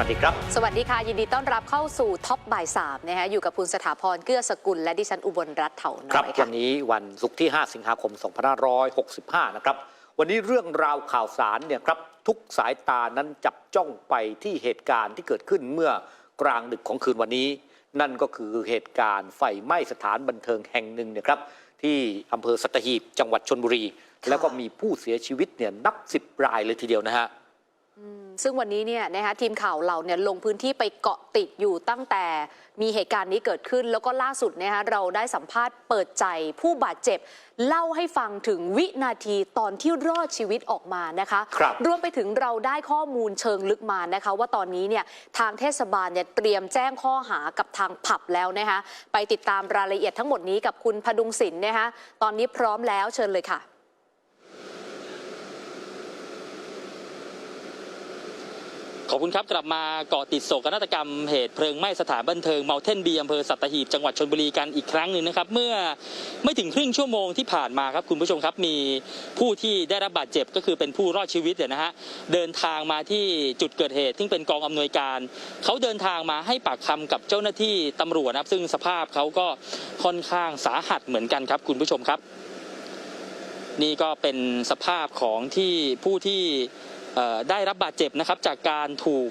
วัสดีครับ สวัสดีค่ะ ยินดีต้อนรับเข้าสู่ท็อปบ่ายสามนะคะอยู่กับคุณสถาพรเกื้อสกุล และดิฉันอุบลรัตน์เถาครัน้บอยวัค่ะนนี้วันศุกร์ที่ 5 สิงหาคม 2565 นะครับ วันนี้เรื่องราวข่าวสารเนี่ยครับทุกสายตานั้นจับจ้องไปที่เหตุการณ์ที่เกิดขึ้นเมื่อกลางดึกของคืนวันนี้ นั่นก็คือเหตุการณ์ไฟไหม้สถานบันเทิงแห่งหนึ่งเนี่ยครับที่อำเภอสัตหีบจังหวัดชนบุรี แล้วก็มีผู้เสียชีวิตเนี่ยนับสิบรายเลยทีเดียวนะฮะ ซึ่งวันนี้เนี่ยนะคะทีมข่าวเราเนี่ยลงพื้นที่ไปเกาะติดอยู่ตั้งแต่มีเหตุการณ์นี้เกิดขึ้น แล้วก็ล่าสุดนะคะเราได้สัมภาษณ์เปิดใจผู้บาดเจ็บ เล่าให้ฟังถึงวินาทีตอนที่รอดชีวิตออกมานะคะครับรวมไปถึงเราได้ข้อมูลเชิงลึกมานะคะ ว่าตอนนี้เนี่ยทางเทศบาลเนี่ยเตรียมแจ้งข้อหากับทางผับแล้วนะคะไปติดตามรายละเอียดทั้งหมดนี้กับคุณพดุงศิลป์นะคะตอนนี้พร้อมแล้วเชิญเลยค่ะ ขอบคุณครับกลับมาเกาะติดโศกนาฏกรรมเหตุเพลิงไหม้สถานบันเทิงเมาเทนบีอำเภอสัตหีบจังหวัดชนบุรีกันอีกครั้งหนึ่งนะครับ เมื่อไม่ถึงครึ่งชั่วโมงที่ผ่านมาครับคุณผู้ชมครับมีผู้ที่ได้รับบาดเจ็บก็คือเป็นผู้รอดชีวิตเนี่ยนะฮะเดินทางมาที่จุดเกิดเหตุ ซึ่งเป็นกองอำนวยการ เขาเดินทางมาให้ปากคำกับเจ้าหน้าที่ตำรวจนะครับ ซึ่งสภาพเขาก็ค่อนข้างสาหัสเหมือนกันครับ คุณผู้ชมครับ นี่ก็เป็นสภาพของที่ผู้ที่ ได้รับบาดเจ็บนะครับจากการถูก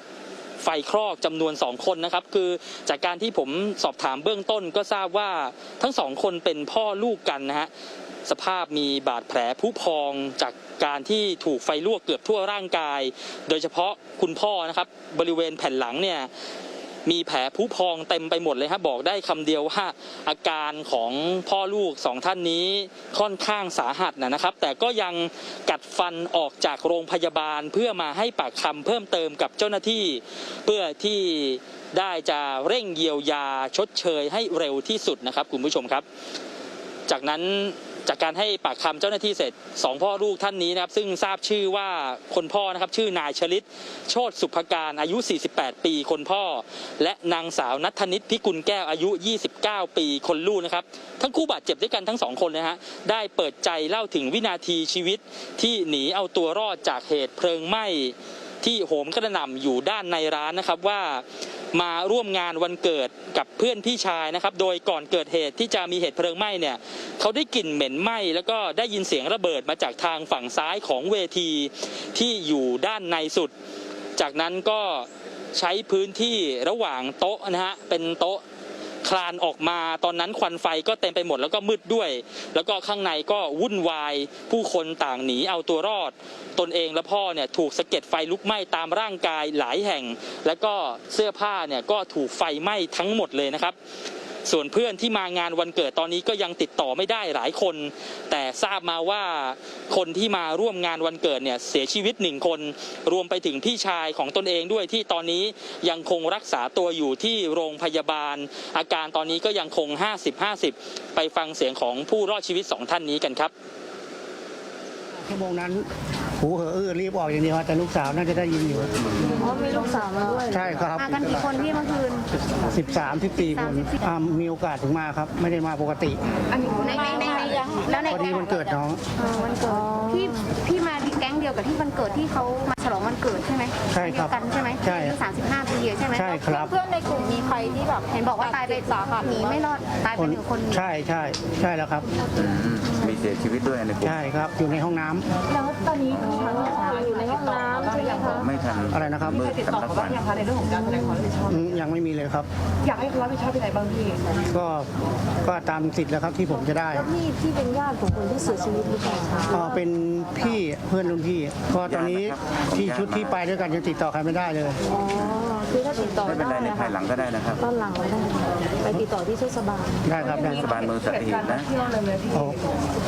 ไฟคลอกจำนวน 2 คนนะครับ คือจากการที่ผมสอบถามเบื้องต้นก็ทราบว่าทั้งสองคนเป็นพ่อลูกกันนะฮะสภาพมีบาดแผลผู้พองจากการที่ถูกไฟลวกเกือบทั่วร่างกาย โดยเฉพาะคุณพ่อนะครับบริเวณแผ่นหลังเนี่ย มีแผลผุพองเต็มไปหมดเลยครับบอกได้คำเดียวว่าอาการของพ่อลูกสองท่านนี้ค่อนข้างสาหัสนะนะครับ แต่ก็ยังกัดฟันออกจากโรงพยาบาลเพื่อมาให้ปากคำเพิ่มเติมกับเจ้าหน้าที่ เพื่อที่ได้จะเร่งเยียวยาชดเชยให้เร็วที่สุดนะครับคุณผู้ชมครับ จากนั้น จากการให้ปากคำเจ้าหน้าที่เสร็จสองพ่อลูกท่านนี้นะครับซึ่งทราบชื่อว่าคนพ่อนะครับชื่อนายชลิตโชตสุภการอายุ 48 ปีคนพ่อ และนางสาวนัทนิตพิกุลแก้วอายุ 29 ปีคนลูกนะครับทั้งคู่บาดเจ็บด้วยกันทั้งสองคนนะฮะได้เปิดใจเล่าถึงวินาทีชีวิตที่หนีเอาตัวรอดจากเหตุเพลิงไหม้ที่โหมกระหน่ำอยู่ด้านในร้านนะครับว่า มาร่วมงานวันเกิดกับเพื่อนพี่ชายนะครับ โดยก่อนเกิดเหตุที่จะมีเหตุเพลิงไหม้เนี่ยเขาได้กลิ่นเหม็นไหม้แล้วก็ได้ยินเสียงระเบิดมาจากทางฝั่งซ้ายของเวทีที่อยู่ด้านในสุด จากนั้นก็ใช้พื้นที่ระหว่างโต๊ะนะฮะเป็นโต๊ะ คลานออกมาตอนนั้นควันไฟก็เต็มไปหมดแล้วก็มืดด้วย แล้วก็ข้างในก็วุ่นวาย ผู้คนต่างหนีเอาตัวรอด ตนเองและพ่อเนี่ยถูกสะเก็ดไฟลุกไหม้ตามร่างกายหลายแห่ง แล้วก็เสื้อผ้าเนี่ยก็ถูกไฟไหม้ทั้งหมดเลยนะครับ ส่วนเพื่อนที่มางานวันเกิดตอนนี้ก็ยังติดต่อไม่ได้หลายคน แต่ทราบมาว่าคนที่มาร่วมงานวันเกิดเนี่ยเสียชีวิตหนึ่งคน รวมไปถึงพี่ชายของตนเองด้วยที่ตอนนี้ยังคงรักษาตัวอยู่ที่โรงพยาบาล อาการตอนนี้ก็ยังคง 50-50 ไปฟังเสียงของผู้รอดชีวิตสองท่านนี้กันครับชั่วโมงนั้น หูเหออื้อรีบออกอย่างเดียวแต่ลูกสาวน่าจะได้ยินอยู่ อ๋อมีลูกสาวมาด้วยใช่ครับ มากันกี่คนพี่เมื่อคืน 13 14คนอ่ามีโอกาสถึงมาครับ ไม่ได้มาปกติ อันนี้ในในในในแล้วในพอดีวันเกิดน้อง เออวันเกิดพี่พี่มาแก๊งเดียวกับที่วันเกิดที่เขามาฉ ลองวันเกิดใช่ไหมใช่ครับเดียวกันใช่ไหมใช่อายุสามสิบห้าปีใช่ไหมใช่ครับ เพื่อนในกลุ่มมีใครที่แบบเห็นบอกว่าตายไปสาหัสหนีไม่รอดตายไปหนึ่งคนใช่ใช่ใช่แล้วครับ มีเสียชีวิตด้วยในกลุ่มใช่ครับ อยู่ในห้องน้ำแล้วตอนนี้อยู่ในห้องน้ำใช่ไหมคะไม่ทันอะไรนะครับมืดสำลักควันอืมยังไม่มีเลยครับ อยากให้เขารับผิดชอบยังไงบ้างพี่ ก็ก็ตามสิทธิ์แล้วครับที่ผมจะได้แล้วพี่พี่เป็นญาติของคนที่เสียชีวิตหรือเปล่าคะก็เป็นพี่เพื่อนรุ่นพี่ก็ตอนนี้ที่ชุดที่ไปด้วยกันยังติดต่อใครไม่ได้เลย อ๋อคือถ้าติดต่อไม่เป็นไรได้ในนะภาคะยหลังก็ได้นะครับตอนหลังไม่ได้ไปติดต่อที่เทศบาลได้ครับได้เทศบาลเมืองสัตหีบนะเที่ยวเลยเลยพี่โอ้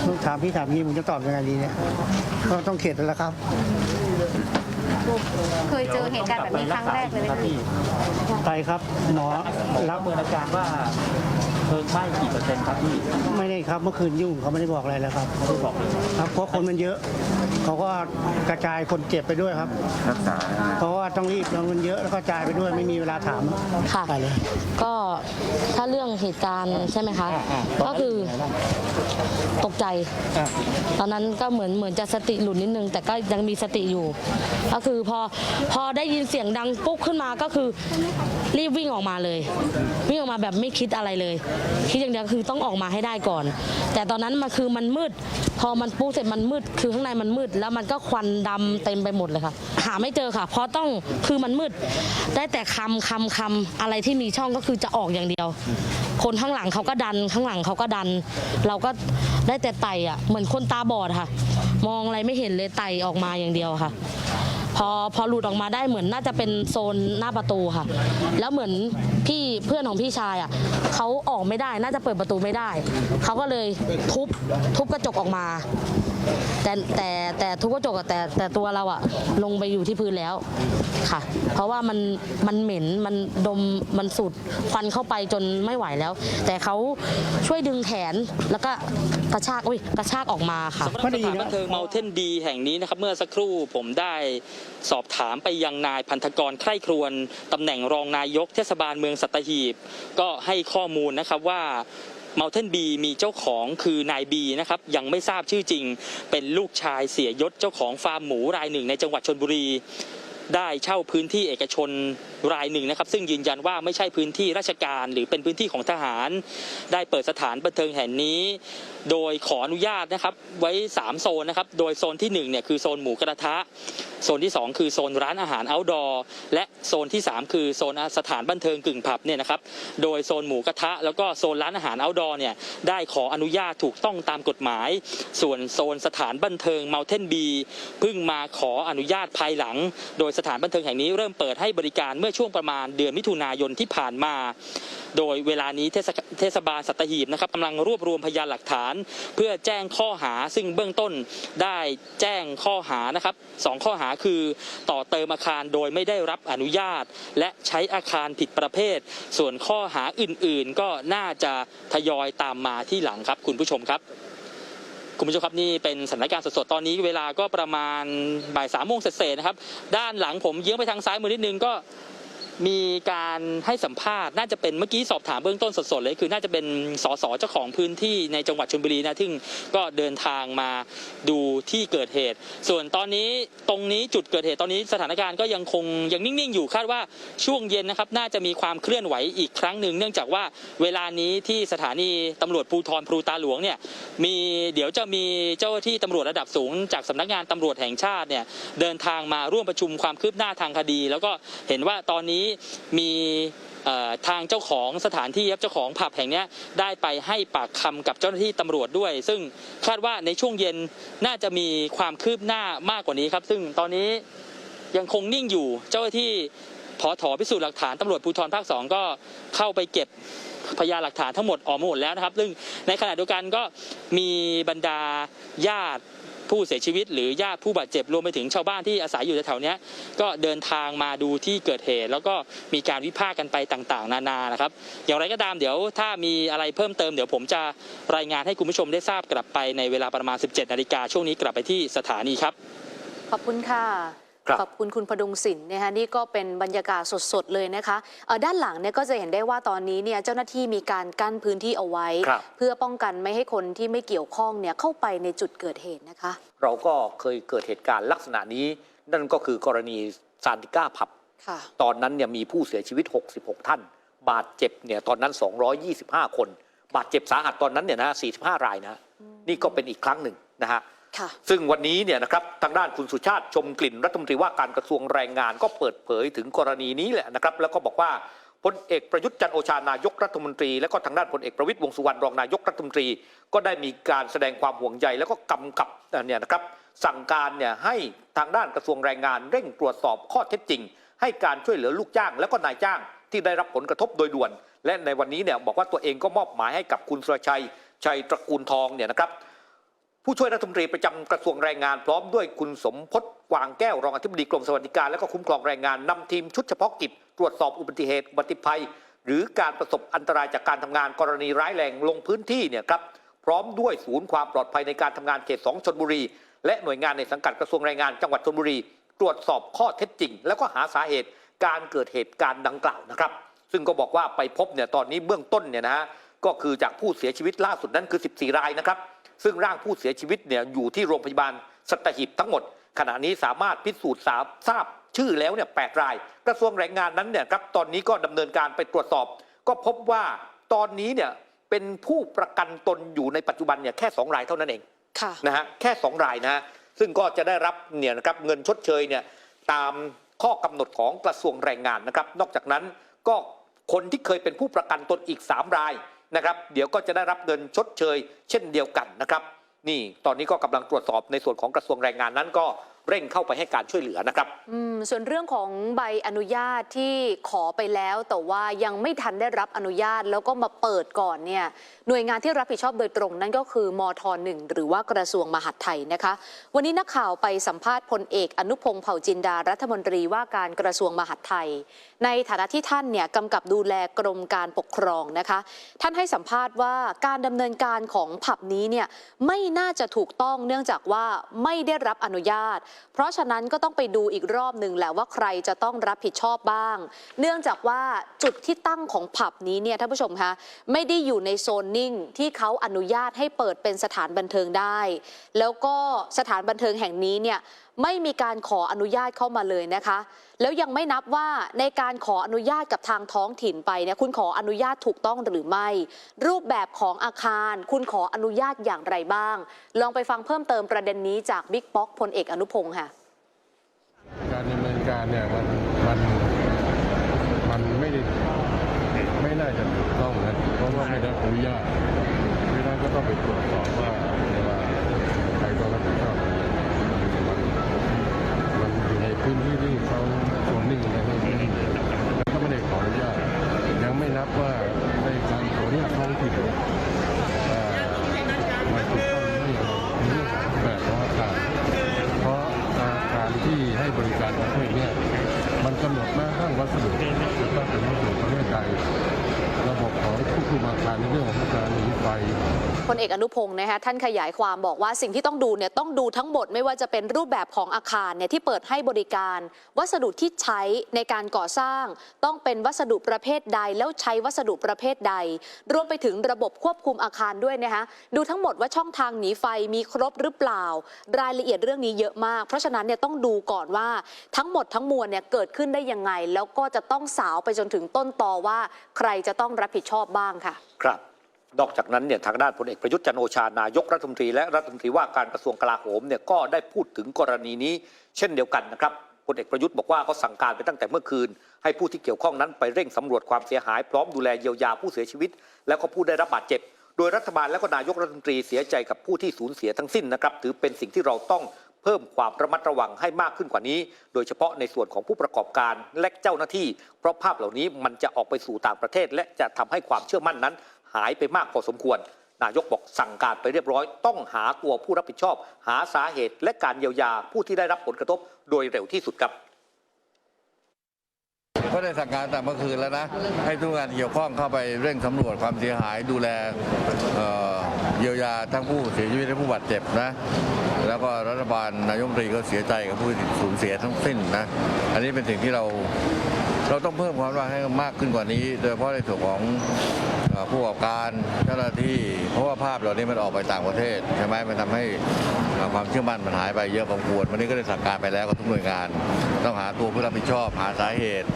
ลูกถามพี่ถามนี้ผมจะตอบยังไงดีเนี่ยก็ต้องเข็ดแล้วครับ เคยเจอเหตุการณ์แบบนี้ครั้งแรกเลยไหมคะไปครับหมอรัรับบเมินอาการว่าเพลิงไหม้กี่เปอร์เซ็นต์ครับพี่ไม่ได้ครับเมื่อคืนยุ่งเขาไม่ได้บอกอะไรแล้วครับ ไม่บอกเลยครับเพราะคนมันเยอะ เขาก็กระจายคนเจ็บไปด้วยครับ รักษานะเพราะว่าต้องรีบแล้วมันเยอะแล้วก็จ่ายไปด้วยไม่มีเวลาถามค่ะ ไปเลยก็ถ้าเรื่องเหตุการณ์ใช่ไหมคะ ก็คือตกใจตอนนั้นก็เหมือนเหมือนจะสติหลุดนิดนึง แต่ก็ยังมีสติอยู่ ก็คือพอพอได้ยินเสียงดังปุ๊บขึ้นมาก็คือรีบวิ่งออกมาเลย วิ่งออกมาแบบไม่คิดอะไรเลย คิดอย่างเดียวคือต้องออกมาให้ได้ก่อน แต่ตอนนั้นมันคือมันมืด พอมันปุ๊บเสร็จมันมืดคือข้างในมันมืด แล้วมันก็ควันดำเต็มไปหมดเลยค่ะ หาไม่เจอค่ะ เพราะต้องคือมันมืด ได้แต่คำคำคำอะไรที่มีช่องก็คือจะออกอย่างเดียว คนข้างหลังเขาก็ดันข้างหลังเขาก็ดัน เราก็ได้แต่ไต่อะเหมือนคนตาบอดค่ะ มองอะไรไม่เห็นเลยไต่ออกมาอย่างเดียวค่ะ พอพอหลุดออกมาได้เหมือนน่าจะเป็นโซนหน้าประตูค่ะ แล้วเหมือนพี่เพื่อนของพี่ชายอะเขาออกไม่ได้น่าจะเปิดประตูไม่ได้เขาก็เลยทุบทุบกระจกออกมา แต่แต่แต่ทุบกระจกอะแต่แต่ตัวเราอะลงไปอยู่ที่พื้นแล้วค่ะ เพราะว่ามันมันเหม็นมันดมมันสูดควันเข้าไปจนไม่ไหวแล้ว แต่เขาช่วยดึงแขนแล้วก็กระชากอุ้ยกระชากออกมาค่ะ สำหรับสถานบันเทิงเมาเทนบีแห่งนี้นะครับเมื่อสักครู่ผมได้สอบถามไปยังนายพันธกรใคร่ครวญตำแหน่งรองนายกเทศบาลเมืองสัตหีบ ก็ให้ข้อมูลนะครับว่า เมาเทนบีมีเจ้าของคือนายบีนะครับยังไม่ทราบชื่อจริง เป็นลูกชายเสียยศเจ้าของฟาร์มหมูรายหนึ่งในจังหวัดชนบุรี ได้เช่าพื้นที่เอกชนรายหนึ่งนะครับ ซึ่งยืนยันว่าไม่ใช่พื้นที่ราชการหรือเป็นพื้นที่ของทหาร ได้เปิดสถานบันเทิงแห่งนี้ โดยขออนุญาตนะครับไว้ 3 โซนนะครับ โดยโซนที่1เนี่ยคือโซนหมูกระทะ โซนที่ 2 คือโซนร้านอาหารอ outdoor และโซนที่ 3 คือโซนสถานบันเทิงกึ่งผับเนี่ยนะครับ โดยโซนหมูกระทะ แล้วก็โซนร้านอาหาร outdoor เนี่ยได้ขออนุญาตถูกต้องตามกฎหมาย ส่วนโซนสถานบันเทิง Mountain B เพิ่งมาขออนุญาตภายหลัง โดยสถานบันเทิงแห่งนี้เริ่มเปิดให้บริการเมื่อช่วงประมาณเดือนมิถุนายนที่ผ่านมา โดยเวลานี้เทศเทศบาลสัตหีบนะครับกำลังรวบรวมพยานหลักฐาน เพื่อแจ้งข้อหาซึ่งเบื้องต้นได้แจ้งข้อหานะครับสองข้อหาคือต่อเติมอาคารโดยไม่ได้รับอนุญาต และใช้อาคารผิดประเภท ส่วนข้อหาอื่นๆ ก็น่าจะทยอยตามมาที่หลังครับคุณผู้ชมครับ คุณผู้ชมครับนี่เป็นสถานการณ์สดๆตอนนี้เวลาก็ประมาณบ่ายสามโมงเศษนะครับ ด้านหลังผมเยื้องไปทางซ้ายมือนิดนึงก็ มีการให้สัมภาษณ์น่าจะเป็นเมื่อกี้สอบถามเบื้องต้นสดๆเลย คือน่าจะเป็นสสเจ้าของพื้นที่ในจังหวัดชลบุรีนะที่ก็เดินทางมาดูที่เกิดเหตุ ส่วนตอนนี้ตรงนี้จุดเกิดเหตุตอนนี้สถานการณ์ก็ยังคงยังนิ่งๆอยู่คาดว่าช่วงเย็นนะครับน่าจะมีความเคลื่อนไหวอีกครั้งหนึ่งเนื่องจากว่าเวลานี้ที่สถานีตำรวจภูธรพลูตาหลวงเนี่ยมีเดี๋ยวจะมีเจ้าหน้าที่ตำรวจระดับสูง จากสำนักงานตำรวจแห่งชาติเนี่ยเดินทางมาร่วมประชุมความคืบหน้าทางคดี แล้วก็เห็นว่าตอนนี้มีทางเจ้าของสถานที่ครับเจ้าของผับแห่งนี้ได้ไปให้ปากคำกับเจ้าหน้าที่ตำรวจด้วย ซึ่งคาดว่าในช่วงเย็นน่าจะมีความคืบหน้ามากกว่านี้ครับ ซึ่งตอนนี้ยังคงนิ่งอยู่เจ้าหน้าที่พอถอพิสูจน์หลักฐานตำรวจภูธรภาคสองก็เข้าไปเก็บพยานหลักฐานทั้งหมดออกมาหมดแล้วนะครับ ซึ่งในขณะเดียวกันก็มีบรรดาญาติ ผู้เสียชีวิต หรือญาติผู้บาดเจ็บรวมไปถึงชาวบ้านที่อาศัยอยู่แถวๆเนี้ยก็เดินทางมาดูที่เกิดเหตุ แล้วก็มีการวิพากษ์กันไปต่างๆ นานานะครับ อย่างไรก็ตามเดี๋ยวถ้ามีอะไรเพิ่มเติมเดี๋ยวผมจะรายงานให้คุณผู้ชมได้ทราบกลับไปในเวลาประมาณ 17นาฬิกาช่วงนี้กลับไปที่สถานีครับ ขอบคุณค่ะ ขอบคุณคุณพดุงศิลป์นะคะนี่ก็เป็นบรรยากาศสดๆเลยนะคะเอ่อด้านหลังเนี่ยก็จะเห็นได้ว่าตอนนี้เนี่ยเจ้าหน้าที่มีการกั้นพื้นที่เอาไว้ครับเพื่อป้องกันไม่ให้คนที่ไม่เกี่ยวข้องเนี่ยเข้าไปในจุดเกิดเหตุนะคะ เราก็เคยเกิดเหตุการณ์ลักษณะนี้ นั่นก็คือกรณีซานติก้าผับค่ะตอนนั้นเนี่ยมีผู้เสียชีวิต 66 ท่าน บาดเจ็บเนี่ยตอนนั้น 225 คน บาดเจ็บสาหัสตอนนั้นเนี่ยนะ45 รายนะนี่ก็เป็นอีกครั้งหนึ่งนะฮะค่ะ ซึ่งวันนี้เนี่ยนะครับทางด้านคุณสุชาติชมกลิ่นรัฐมนตรีว่าการกระทรวงแรงงานก็เปิดเผยถึงกรณีนี้แหละนะครับ แล้วก็บอกว่าพลเอกประยุทธ์จันโอชานายกรัฐมนตรี และก็ทางด้านพลเอกประวิตยวงษ์สุวรรณรองนายกรัฐมนตรี ก็ได้มีการแสดงความห่วงใยแล้วก็กำกับเนี่ยนะครับสั่งการเนี่ยให้ทางด้านกระทรวงแรงงานเร่งตรวจสอบข้อเท็จจริง ให้การช่วยเหลือลูกจ้าง แล้วก็นายจ้างที่ได้รับผลกระทบโดยด่วน และในวันนี้เนี่ยบอกว่าตัวเองก็มอบหมายให้กับคุณสุรชัยชัยตระกูลทองเนี่ยนะครับ ผู้ช่วยรัฐมนตรีประจำกระทรวงแรงงานพร้อมด้วยคุณสมพศกวางแก้วรองอธิบดีกรมสวัสดิการและก็คุ้มครองแรงงานนำทีมชุดเฉพาะกิจตรวจสอบอุบัติเหตุอุบัติภัย หรือการประสบอันตรายจากการทำงานกรณีร้ายแรงลงพื้นที่เนี่ยครับพร้อมด้วยศูนย์ความปลอดภัยในการทำงานเขต2ชนบุรี และหน่วยงานในสังกัดกระทรวงแรงงานจังหวัดชลบุรี ตรวจสอบข้อเท็จจริง แล้วก็หาสาเหตุการเกิดเหตุการณ์ดังกล่าวนะครับ ซึ่งก็บอกว่าไปพบเนี่ยตอนนี้เบื้องต้นเนี่ยนะฮะก็คือจากผู้เสียชีวิตล่าสุดนั้นคือ 14 รายนะครับ ซึ่งร่างผู้เสียชีวิตเนี่ยอยู่ที่โรงพยาบาลสัตหีบทั้งหมด ขณะนี้สามารถพิสูจน์ทราบทราบชื่อแล้วเนี่ยแราย กระทรวงแรงงานนั้นเนี่ยครับตอนนี้ก็ดำเนินการไปตรวจสอบ ก็พบว่าตอนนี้เนี่ยเป็นผู้ประกันตนอยู่ในปัจจุบันเนี่ยแค่2รายเท่านั้นเองค่ะนะฮะแค่2รายนะฮะซึ่งก็จะได้รับเนี่ยนะครับเงินชดเชยเนี่ยตามข้อกำหนดของกระทรวงแรงงานนะครับ นอกจากนั้นก็คนที่เคยเป็นผู้ประกันตนอีก 3 ราย นะครับ เดี๋ยวก็จะได้รับเงินชดเชย เช่นเดียวกันนะครับ นี่ตอนนี้ก็กำลังตรวจสอบในส่วนของกระทรวงแรงงานนั้นก็ เร่งเข้าไปให้การช่วยเหลือนะครับอืมส่วนเรื่องของใบอนุญาตที่ขอไปแล้ว แต่ว่ายังไม่ทันได้รับอนุญาตแล้วก็มาเปิดก่อนเนี่ยหน่วยงานที่รับผิดชอบโดยตรงนั่นก็คือมทหนึ่งหรือว่ากระทรวงมหาดไทยนะคะ วันนี้นักข่าวไปสัมภาษณ์พลเอกอนุพงศ์เผ่าจินดารัฐมนตรีว่าการกระทรวงมหาดไทย ในฐานะที่ท่านเนี่ยกำกับดูแลกรมการปกครองนะคะ ท่านให้สัมภาษณ์ว่าการดำเนินการของผับนี้เนี่ยไม่น่าจะถูกต้องเนื่องจากว่าไม่ได้รับอนุญาตเพราะฉะนั้นก็ต้องไปดูอีกรอบหนึ่งแหละว่าใครจะต้องรับผิดชอบบ้าง เนื่องจากว่าจุดที่ตั้งของผับนี้เนี่ยท่านผู้ชมคะไม่ได้อยู่ในโซนนิ่งที่เขาอนุญาตให้เปิดเป็นสถานบันเทิงได้ แล้วก็สถานบันเทิงแห่งนี้เนี่ย ไม่มีการขออนุญาตเข้ามาเลยนะคะ แล้วยังไม่นับว่าในการขออนุญาตกับทางท้องถิ่นไปเนี่ยคุณขออนุญาตถูกต้องหรือไม่ รูปแบบของอาคาร คุณขออนุญาตอย่างไรบ้าง ลองไปฟังเพิ่มเติมประเด็นนี้จากบิ๊กป๊อกพลเอกอนุพงศ์ค่ะการดำเนินการเนี่ยมันมันมันไม่ได้ไม่น่าจะถูกต้องนะเพราะว่าไม่ได้อนุญาตเพราะฉะนั้ก็ต้องไปตรวจสอบว่า ผู้มาคารในเรื่องของการหนีไฟ พลเอกอนุพงศ์นะคะท่านขยายความบอกว่าสิ่งที่ต้องดูเนี่ยต้องดูทั้งหมดไม่ว่าจะเป็นรูปแบบของอาคารเนี่ยที่เปิดให้บริการ วัสดุที่ใช้ในการก่อสร้าง ต้องเป็นวัสดุประเภทใด แล้วใช้วัสดุประเภทใด รวมไปถึงระบบควบคุมอาคารด้วยนะคะดูทั้งหมดว่าช่องทางหนีไฟมีครบหรือเปล่า รายละเอียดเรื่องนี้เยอะมาก เพราะฉะนั้นเนี่ยต้องดูก่อนว่าทั้งหมดทั้งมวลเนี่ยเกิดขึ้นได้ยังไง แล้วก็จะต้องสาวไปจนถึงต้นตอว่า ใครจะต้องรับผิดชอบบ้างค่ะ ครับ นอกจากนั้นเนี่ยทางด้านพลเอกประยุทธ์จันโอชานายกรัฐมนตรีและรัฐมนตรีว่าการกระทรวงกลาโหมเนี่ยก็ได้พูดถึงกรณีนี้ เช่นเดียวกันนะครับพลเอกประยุทธ์บอกว่าเขาสั่งการไปตั้งแต่เมื่อคืน ให้ผู้ที่เกี่ยวข้องนั้นไปเร่งสำรวจความเสียหายพร้อมดูแลเยียวยาผู้เสียชีวิต แล้วก็ผู้ได้รับบาดเจ็บ โดยรัฐบาลและก็นายกรัฐมนตรีเสียใจกับผู้ที่สูญเสียทั้งสิ้นนะครับถือเป็นสิ่งที่เราต้องเพิ่มความระมัดระวังให้มากขึ้นกว่านี้ โดยเฉพาะในส่วนของผู้ประกอบการและเจ้าหน้าที่ เพราะภาพเหล่านี้มันจะออกไปสู่ต่างประเทศ และจะทำให้ความเชื่อมั่นนั้น หายไปมากพอสมควร นายกบอกสั่งการไปเรียบร้อย ต้องหาตัวผู้รับผิดชอบ หาสาเหตุและการเยียวยาผู้ที่ได้รับผลกระทบโดยเร็วที่สุดครับก็ได้สั่งการแต่เมื่อคืนแล้วนะ ให้ทุกงานเกี่ยวข้องเข้าไปเร่งสำรวจความเสียหายดูแลเเยียวยาทั้งผู้เสียชีวิตและผู้บาดเจ็บนะ แล้วก็รัฐบาลนายกรัฐมนตรีก็เสียใจกับผู้สูญเสียทั้งสิ้นนะ อันนี้เป็นสิ่งที่เรา เราต้องเพิ่มความระวังให้มากขึ้นกว่านี้ โดยเฉพาะในส่วนของผู้ประกอบการเจ้าหน้าที่ เพราะว่าภาพเหล่านี้มันออกไปต่างประเทศใช่ไหมมันทำให้ความเชื่อมั่นมันหายไปเยอะพอสมควรวันนี้ก็ได้สั่งการไปแล้วกับทุกหน่วยงาน ต้องหาตัวผู้รับผิดชอบ หาสาเหตุ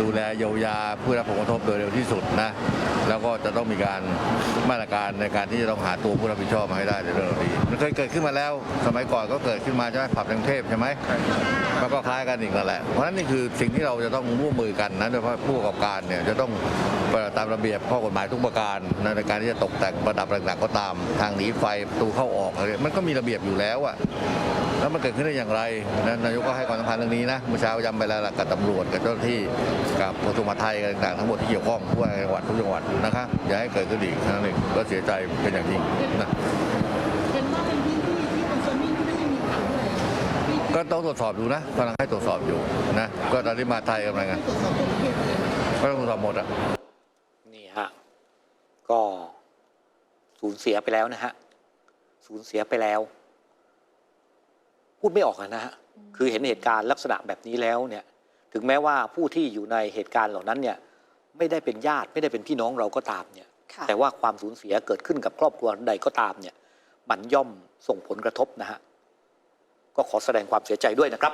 ดูแลเยียวยาผู้รับผลกระทบโดยเร็วที่สุดนะแล้วก็จะต้องมีการมาตรการในการที่จะต้องหาตัวผู้รับผิดชอบมาให้ได้ในเรื่องเหล่านี้มันเคยเกิดขึ้นมาแล้ว สมัยก่อนก็เกิดขึ้นมาใช่ไหมผับกรุงเทพใช่ไหมมันก็คล้ายกันอีกนั่นแหละเพราะฉะนั้นนี่คือสิ่งที่เราจะต้องร่วมมือกันนะโดยเฉพาะผู้ประกอบการเนี่ยจะต้องปฏิบัติตามระเบียบข้อกฎหมายทุกประการนะในการที่จะตกแต่งประดับต่างๆก็ตามทางหนีไฟประตูเข้าออกอะไรมันก็มีระเบียบอยู่แล้วอะแล้วมันเกิดขึ้นได้อย่างไรนะนายกก็ให้ความสำคัญเรื่องนี้นะเมื่อเช้าย้ำไปแล้วกับตำรวจกับเจ้าหน้าที่กับกระทรวงมหาดไทยกันต่างๆทั้งหมดที่เกี่ยวข้องผู้ว่าจังหวัดทุกจังหวัดนะคะอย่าให้เกิดขึ้นอีกเท่านั้นเองก็เสียใจเป็นอย่างยิ่งนะ ต้องตรวจสอบดูนะกำลังให้ตรวจสอบอยู่นะก็ตอนนี้มาไทยกำลังก็ต้องตรวจสอบหมดอะนี่ฮะก็สูญเสียไปแล้วนะฮะสูญเสียไปแล้ว พูดไม่ออกนะฮะคือเห็นเหตุการณ์ลักษณะแบบนี้แล้วเนี่ย ถึงแม้ว่าผู้ที่อยู่ในเหตุการณ์เหล่านั้นเนี่ย ไม่ได้เป็นญาติไม่ได้เป็นพี่น้องเราก็ตามเนี่ย แต่ว่าความสูญเสียเกิดขึ้นกับครอบครัวใดก็ตามเนี่ย มันย่อมส่งผลกระทบนะฮะ ก็ขอแสดงความเสียใจด้วยนะครับ